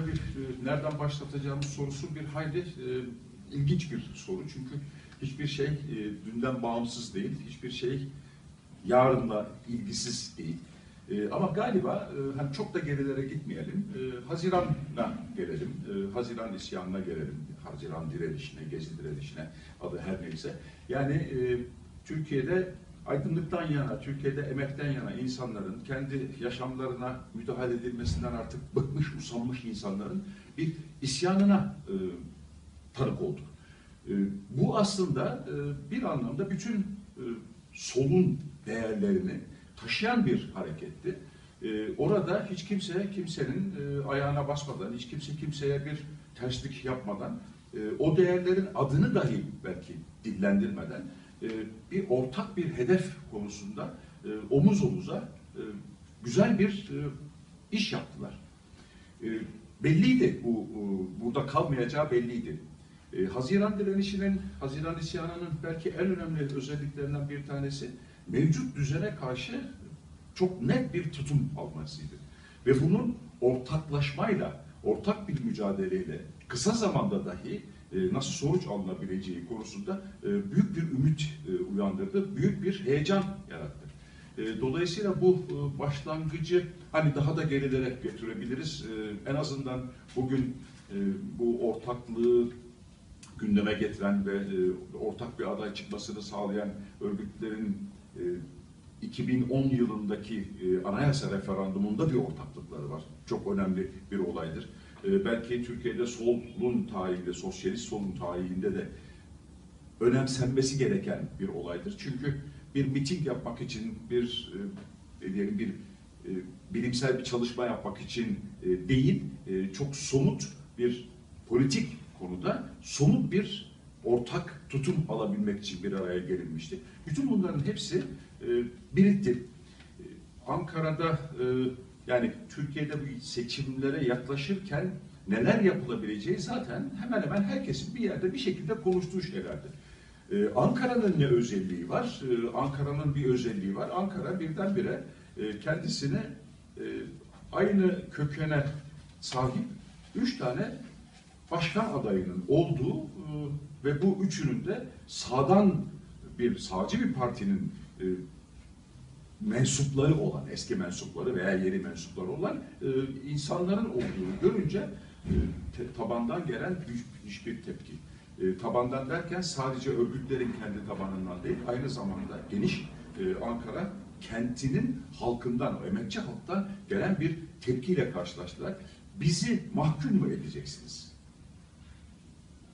tabii e, nereden başlatacağımız sorusu bir hayli e, ilginç bir soru. Çünkü hiçbir şey e, dünden bağımsız değil, hiçbir şey yarınla ilgisiz değil. Ama galiba hani çok da gerilere gitmeyelim. Haziran'a gelelim, Haziran isyanına gelelim, Haziran direnişine, Gezi direnişine adı her neyse. Yani Türkiye'de aydınlıktan yana, Türkiye'de emekten yana insanların kendi yaşamlarına müdahale edilmesinden artık bıkmış, usanmış insanların bir isyanına e, tanık olduk. E, bu aslında e, bir anlamda bütün e, solun değerlerini taşıyan bir hareketti. E, orada hiç kimse kimsenin e, ayağına basmadan, hiç kimse kimseye bir terslik yapmadan, e, o değerlerin adını dahi belki dillendirmeden bir ortak bir hedef konusunda e, omuz omuza e, güzel bir e, iş yaptılar. Belliydi bu burada kalmayacağı belliydi. Haziran direnişinin, Haziran isyanının belki en önemli özelliklerinden bir tanesi mevcut düzene karşı çok net bir tutum almasıydı. Ve bunun ortaklaşmayla, ortak bir mücadeleyle kısa zamanda dahi nasıl sonuç alınabileceği konusunda e, büyük bir ümit e, uyandırdı, büyük bir heyecan yarattı. E, Dolayısıyla bu e, başlangıcı hani daha da gerilere götürebiliriz. E, En azından bugün e, bu ortaklığı gündeme getiren ve e, ortak bir aday çıkmasını sağlayan örgütlerin e, 2010 yılındaki e, anayasa referandumunda bir ortaklıkları var. Çok önemli bir olaydır. E, belki Türkiye'de solun tarihinde, sosyalist solun tarihinde de önemsenmesi gereken bir olaydır. Çünkü bir miting yapmak için, bir e, diyelim bir e, bilimsel bir çalışma yapmak için e, değil, çok somut bir politik konuda somut bir ortak tutum alabilmek için bir araya gelinmişti. Bütün bunların hepsi e, birikti. Ankara'da yani Türkiye'de bu seçimlere yaklaşırken neler yapılabileceği zaten hemen hemen herkesin bir yerde bir şekilde konuştuğu şeylerdi. Ee, Ankara'nın ne özelliği var? Ee, Ankara'nın bir özelliği var. Ankara birdenbire e, kendisine e, aynı kökene sahip üç tane başkan adayının olduğu e, ve bu üçünün de sağdan bir sağcı bir partinin e, mensupları olan, eski mensupları veya yeni mensupları olan e, insanların olduğunu görünce e, te- tabandan gelen büyük tepki. E, tabandan derken sadece örgütlerin kendi tabanından değil, aynı zamanda geniş e, Ankara kentinin halkından, emekçi halktan gelen bir tepkiyle karşılaştılar. Bizi mahkum mu edeceksiniz?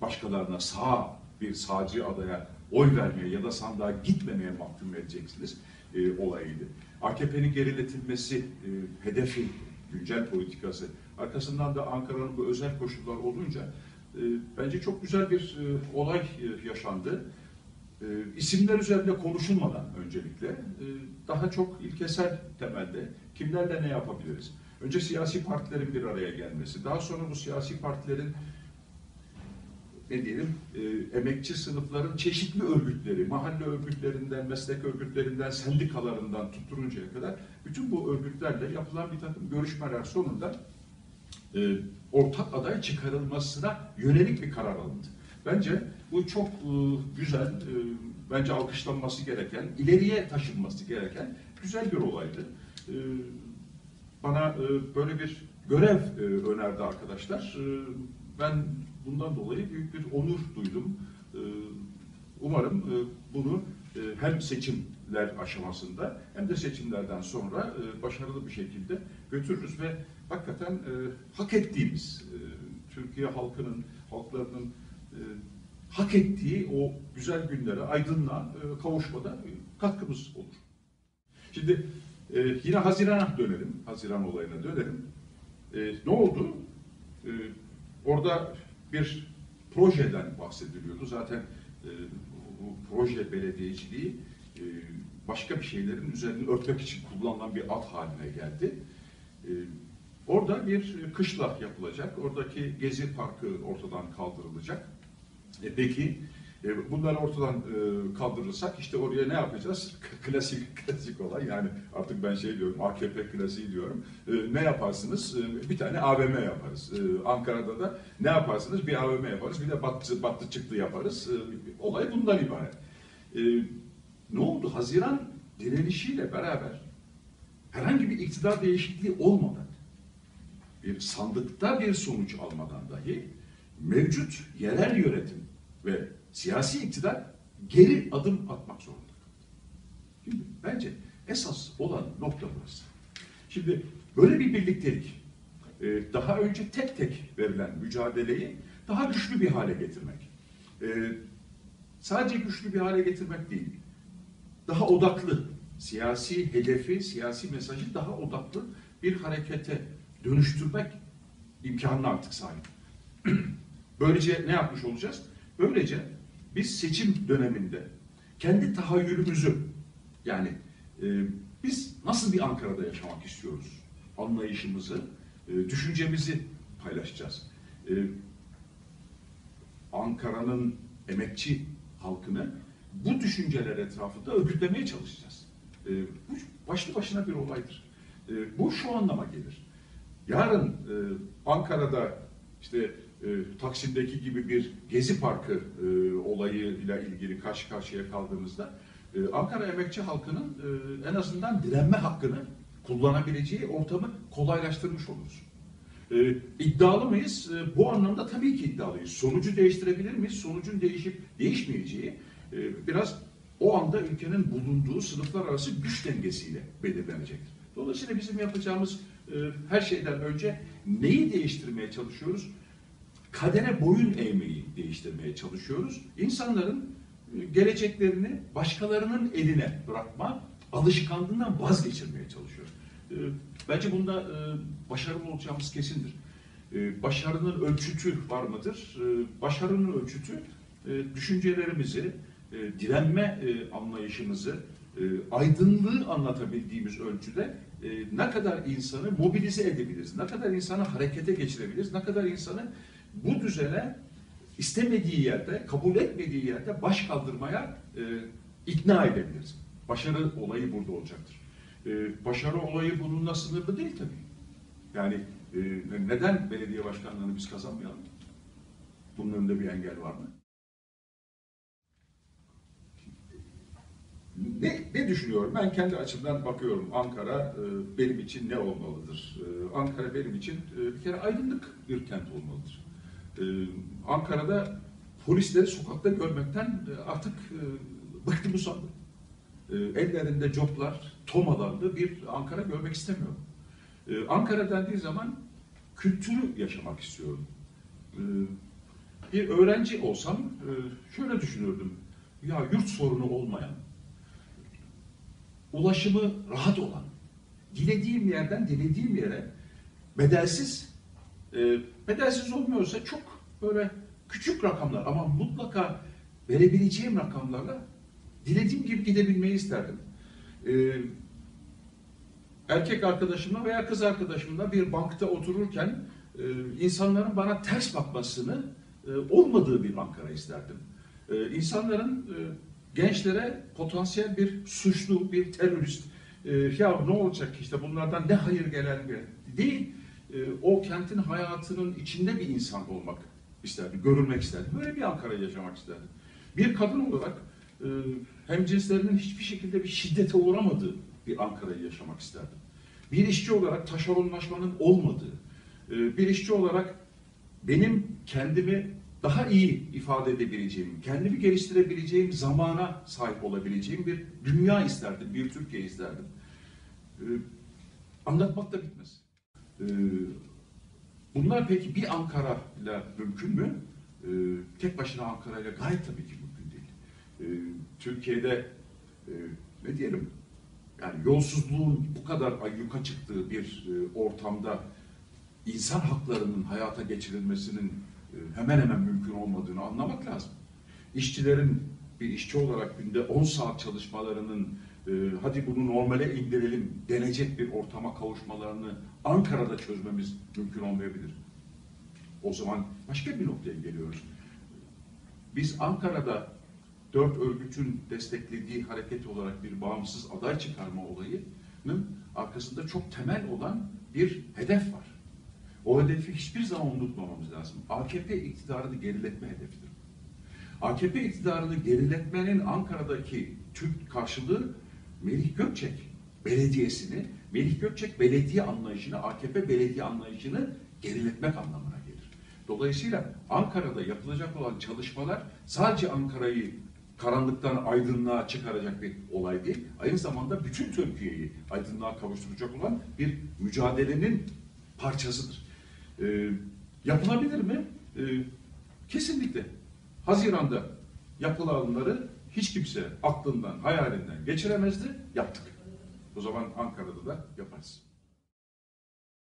başkalarına sağ bir sağcı adaya oy vermeye ya da sandığa gitmemeye mahkum edeceksiniz e, olayıydı. AKP'nin geriletilmesi e, hedefi, güncel politikası, arkasından da Ankara'nın bu özel koşullar olunca e, bence çok güzel bir e, olay e, yaşandı. E, isimler üzerinde konuşulmadan öncelikle e, daha çok ilkesel temelde kimlerle ne yapabiliriz? Önce siyasi partilerin bir araya gelmesi, daha sonra bu siyasi partilerin ne diyelim e, emekçi sınıfların çeşitli örgütleri, mahalle örgütlerinden, meslek örgütlerinden, sendikalarından tutturuncaya kadar bütün bu örgütlerle yapılan bir takım görüşmeler sonunda e, ortak aday çıkarılmasına yönelik bir karar alındı. Bence bu çok e, güzel, e, bence alkışlanması gereken, ileriye taşınması gereken güzel bir olaydı. E, bana e, böyle bir görev e, önerdi arkadaşlar. E, ben bundan dolayı büyük bir onur duydum. E, umarım e, bunu e, hem seçimler aşamasında hem de seçimlerden sonra e, başarılı bir şekilde götürürüz ve hakikaten hak ettiğimiz Türkiye halkının, halklarının hak ettiği o güzel günlere, aydınlığa kavuşmada katkımız olur. Şimdi yine Haziran'a dönelim, Haziran olayına dönelim. Ne oldu? Orada bir projeden bahsediliyordu. Zaten e, bu proje belediyeciliği e, başka bir şeylerin üzerini örtmek için kullanılan bir ad haline geldi. E, orada bir kışla yapılacak. Oradaki Gezi Parkı ortadan kaldırılacak. E, peki E, bunları ortadan e, kaldırırsak işte oraya ne yapacağız? Klasik klasik olan yani artık ben şey diyorum AKP klasiği diyorum. E, ne yaparsınız? E, bir tane AVM yaparız. E, Ankara'da da ne yaparsınız? Bir AVM yaparız. Bir de battı, battı çıktı yaparız. E, olay bundan ibaret. E, ne oldu? Haziran direnişiyle beraber herhangi bir iktidar değişikliği olmadan bir sandıkta bir sonuç almadan dahi mevcut yerel yönetim ve siyasi iktidar geri adım atmak zorunda. Şimdi bence esas olan nokta burası. Şimdi böyle bir birliktelik e, daha önce tek tek verilen mücadeleyi daha güçlü bir hale getirmek. E, Sadece güçlü bir hale getirmek değil, daha odaklı, siyasi hedefi, siyasi mesajı daha odaklı bir harekete dönüştürmek imkanına artık sahip. Böylece ne yapmış olacağız? Böylece biz seçim döneminde kendi tahayyülümüzü yani e, biz nasıl bir Ankara'da yaşamak istiyoruz anlayışımızı, e, düşüncemizi paylaşacağız. E, Ankara'nın emekçi halkını bu düşünceler etrafında örgütlemeye çalışacağız. E, bu başlı başına bir olaydır. E, bu şu anlama gelir. Yarın e, Ankara'da işte e, Taksim'deki gibi bir Gezi Parkı e, olayıyla ilgili karşı karşıya kaldığımızda e, Ankara emekçi halkının e, en azından direnme hakkını kullanabileceği ortamı kolaylaştırmış oluruz. E, iddialı mıyız? E, bu anlamda tabii ki iddialıyız. Sonucu değiştirebilir miyiz? Sonucun değişip değişmeyeceği e, biraz o anda ülkenin bulunduğu sınıflar arası güç dengesiyle belirlenecektir. Dolayısıyla bizim yapacağımız e, her şeyden önce neyi değiştirmeye çalışıyoruz? Kadere boyun eğmeyi değiştirmeye çalışıyoruz. İnsanların e, geleceklerini başkalarının eline bırakma alışkanlığından vazgeçirmeye çalışıyoruz. E, Bence bunda e, başarılı olacağımız kesindir. Başarının ölçütü var mıdır? Başarının ölçütü düşüncelerimizi, direnme anlayışımızı, aydınlığı anlatabildiğimiz ölçüde ne kadar insanı mobilize edebiliriz, ne kadar insanı harekete geçirebiliriz, ne kadar insanı bu düzene istemediği yerde, kabul etmediği yerde baş kaldırmaya e, ikna edebiliriz. Başarı olayı burada olacaktır. E, başarı olayı bununla sınırlı değil tabii. Yani e, neden belediye başkanlığını biz kazanmayalım? Bunun önünde bir engel var mı? Ne, ne düşünüyorum? Ben kendi açımdan bakıyorum. Ankara e, benim için ne olmalıdır? E, Ankara benim için e, bir kere aydınlık bir kent olmalıdır. E, Ankara'da polisleri sokakta görmekten e, artık e, bıktım usandım. E, ellerinde coplar, tomalarlı bir Ankara görmek istemiyorum. E, Ankara dendiği zaman kültürü yaşamak istiyorum. Bir öğrenci olsam e, şöyle düşünürdüm. Ya yurt sorunu olmayan, ulaşımı rahat olan, dilediğim yerden dilediğim yere bedelsiz, e, bedelsiz olmuyorsa çok böyle küçük rakamlar ama mutlaka verebileceğim rakamlarla dilediğim gibi gidebilmeyi isterdim. E, erkek arkadaşımla veya kız arkadaşımla bir bankta otururken e, insanların bana ters bakmasını e, olmadığı bir Ankara isterdim. E, insanların e, gençlere potansiyel bir suçlu, bir terörist, e, ya ne olacak işte bunlardan ne hayır gelen bir değil, e, o kentin hayatının içinde bir insan olmak isterdim, görülmek isterdim. Böyle bir Ankara yaşamak isterdim. Bir kadın olarak e, hemcinslerinin hiçbir şekilde bir şiddete uğramadığı bir Ankara'yı yaşamak isterdim. Bir işçi olarak taşeronlaşmanın olmadığı, e, bir işçi olarak benim kendimi daha iyi ifade edebileceğim, kendimi geliştirebileceğim zamana sahip olabileceğim bir dünya isterdim, bir Türkiye isterdim. Ee, anlatmak da bitmez. Ee, bunlar peki bir Ankara ile mümkün mü? Ee, tek başına Ankara ile gayet tabii ki mümkün değil. Ee, Türkiye'de e, ne diyelim, yani yolsuzluğun bu kadar ayyuka çıktığı bir e, ortamda insan haklarının hayata geçirilmesinin e, hemen hemen mümkün olmadığını anlamak lazım. İşçilerin bir işçi olarak günde 10 saat çalışmalarının e, hadi bunu normale indirelim denecek bir ortama kavuşmalarını Ankara'da çözmemiz mümkün olmayabilir. O zaman başka bir noktaya geliyoruz. Biz Ankara'da dört örgütün desteklediği hareket olarak bir bağımsız aday çıkarma olayının arkasında çok temel olan bir hedef var. O hedefi hiçbir zaman unutmamamız lazım. AKP iktidarını geriletme hedefidir. AKP iktidarını geriletmenin Ankara'daki Türk karşılığı Melih Gökçek belediyesini, Melih Gökçek belediye anlayışını, AKP belediye anlayışını geriletmek anlamına gelir. Dolayısıyla Ankara'da yapılacak olan çalışmalar sadece Ankara'yı karanlıktan aydınlığa çıkaracak bir olay değil, aynı zamanda bütün Türkiye'yi aydınlığa kavuşturacak olan bir mücadelenin parçasıdır. Ee, yapılabilir mi? Ee, kesinlikle. Haziran'da yapılanları hiç kimse aklından, hayalinden geçiremezdi. Yaptık. O zaman Ankara'da da yaparız.